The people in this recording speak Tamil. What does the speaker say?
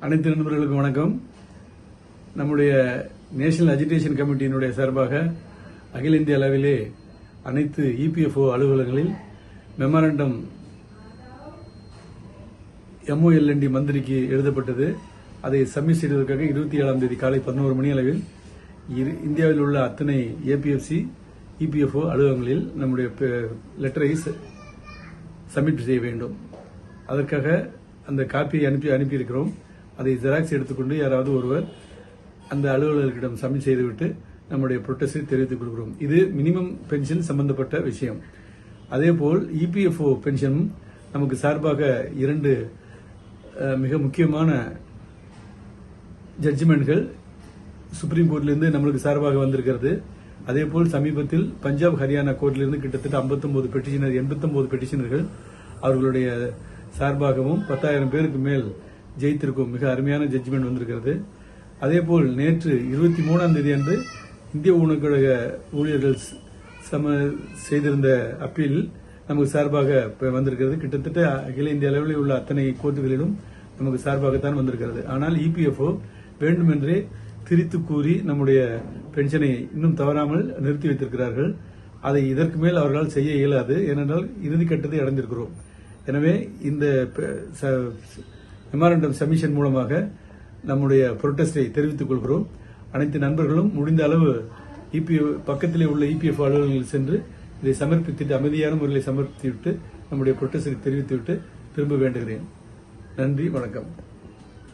அனைத்து நண்பர்களுக்கும் வணக்கம். நம்முடைய நேஷனல் அஜிடேஷன் கமிட்டியினுடைய சார்பாக அகில இந்திய அளவிலே அனைத்து இபிஎஃப்ஓ அலுவலகங்களில் மெமரண்டம் எம்ஓஎல்என்டி மந்திரிக்கு எழுதப்பட்டது. அதை சப்மிட் செய்வதற்காக இருபத்தி ஏழாம் தேதி காலை பதினோரு மணி அளவில் இரு- இந்தியாவில் உள்ள அத்தனை ஏபிஎஃப்சி இபிஎஃப்ஓ அலுவலகங்களில் நம்முடைய லெட்டரை சப்மிட் செய்ய வேண்டும். அதற்காக அந்த காப்பியை அனுப்பி அனுப்பியிருக்கிறோம். அதை ஜெராக்ஸ் எடுத்துக்கொண்டு யாராவது ஒருவர் அந்த அலுவலர்களிடம் சமன் செய்துவிட்டு நம்முடைய ப்ரொட்டஸ்டை தெரிவித்துக் கொள்கிறோம். இது மினிமம் பென்ஷன் சம்பந்தப்பட்ட விஷயம். அதேபோல் இபிஎஃப்ஓ பென்ஷனும் நமக்கு சார்பாக இரண்டு மிக முக்கியமான ஜட்ஜ்மெண்ட்கள் சுப்ரீம் கோர்ட்லேருந்து நம்மளுக்கு சார்பாக வந்திருக்கிறது. அதேபோல் சமீபத்தில் பஞ்சாப் ஹரியானா கோர்ட்லேருந்து கிட்டத்தட்ட 59 பெட்டிஷனர் 89 பெட்டிஷனர்கள் அவர்களுடைய சார்பாகவும் பத்தாயிரம் பேருக்கு மேல் ஜெயித்திருக்கும். மிக அருமையான ஜட்ஜ்மெண்ட் வந்திருக்கிறது. அதேபோல் நேற்று இருபத்தி மூணாம் தேதி அன்று இந்திய உணவுக்கழக ஊழியர்கள் சம செய்திருந்த அப்பீல் நமக்கு சார்பாக வந்திருக்கிறது. கிட்டத்தட்ட அகில இந்திய அளவில் உள்ள அத்தனை கோர்ட்டுகளிலும் நமக்கு சார்பாகத்தான் வந்திருக்கிறது. ஆனால் இபிஎஃப்ஓ வேண்டுமென்றே திரித்து கூறி நம்முடைய பென்ஷனை இன்னும் தவறாமல் நிறுத்தி வைத்திருக்கிறார்கள். அதை இதற்கு மேல் அவர்களால் செய்ய இயலாது. ஏனென்றால் இறுதி கட்டத்தை அடைந்திருக்கிறோம். எனவே இந்த மெமரண்டம் சமிஷன் மூலமாக நம்முடைய புரொட்டஸ்டை தெரிவித்துக் கொள்கிறோம். அனைத்து நண்பர்களும் முடிந்த அளவு இபி பக்கத்திலே உள்ள இபிஎஃப் அலுவலகங்கள் சென்று இதை சமர்ப்பித்துட்டு அமைதியான முறையில் சமர்ப்பித்துவிட்டு நம்முடைய புரொட்டஸ்டை தெரிவித்துவிட்டு திரும்ப வேண்டுகிறேன். நன்றி வணக்கம்.